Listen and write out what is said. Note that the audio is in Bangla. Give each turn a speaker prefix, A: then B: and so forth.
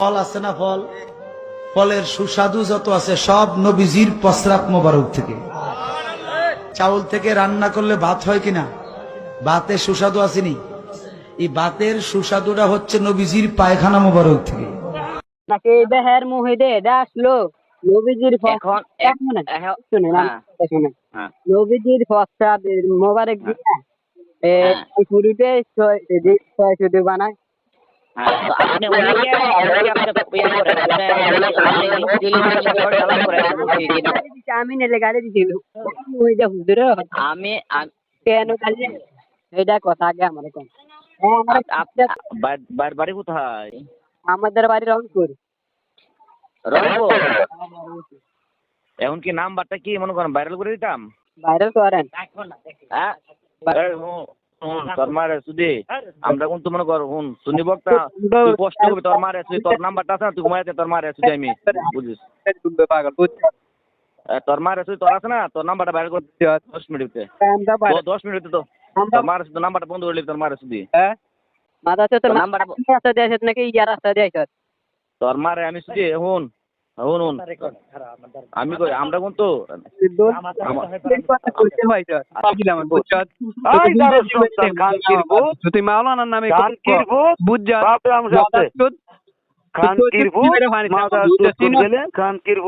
A: ফল আছে না ফল? ফলের সুস্বাদু যত আছে সব নবীজির পসরাত মোবারক থেকে। চাউল থেকে রান্না করলে ভাত হয় কিনা? ভাতের সুস্বাদু আসেনি। এই ভাতের সুস্বাদুটা হচ্ছে নবীজির পায়খানা মোবারক থেকে।
B: নাকি দেহের মুহিদে এটা আসলো? নবীজির ফ-
C: এখন
B: এক মিনিট
C: এখন
B: শুনেন
C: হ্যাঁ। হ্যাঁ।
B: নবীজির মোবারক দিয়ে
C: হ্যাঁ।
B: শুরুতে ছয় শুধু বানায় আমি এটা কথা আগে আমার কোন
C: বাড়ি কোথায়
B: আমাদের বাড়ি রংপুর
C: এখন কি নাম্বারটা কি মনে করেন ভাইরাল করে দিতাম
B: ভাইরাল করেন
C: তোর মারে সুদি আমরা কিন্তু মনে কর হুন শুনি বক্তা তুই কষ্ট করবি তোর মারে সুদি তোর নাম্বারটা আছে না তুই ঘুমাইতে তোর মারে সুদি আমি বুঝিস। তোর মারে সুদি তোর আছে না তোর নাম্বারটা ভাইরাল করে দিতে দশ মিনিটে। দশ মিনিটে তো। তোর মারে সুদি নাম্বারটা বন্ধ করে তোর মারে সুদি
B: মাথা তো তোর
C: নাম্বার-
B: রাস্তা দিয়ে নাকি ইয়া রাস্তা দিয়ে
C: তোর মারে আমি সুদি হুন হুন আমি কই আমরা
D: তুই মাওলানার নামে
E: খানকির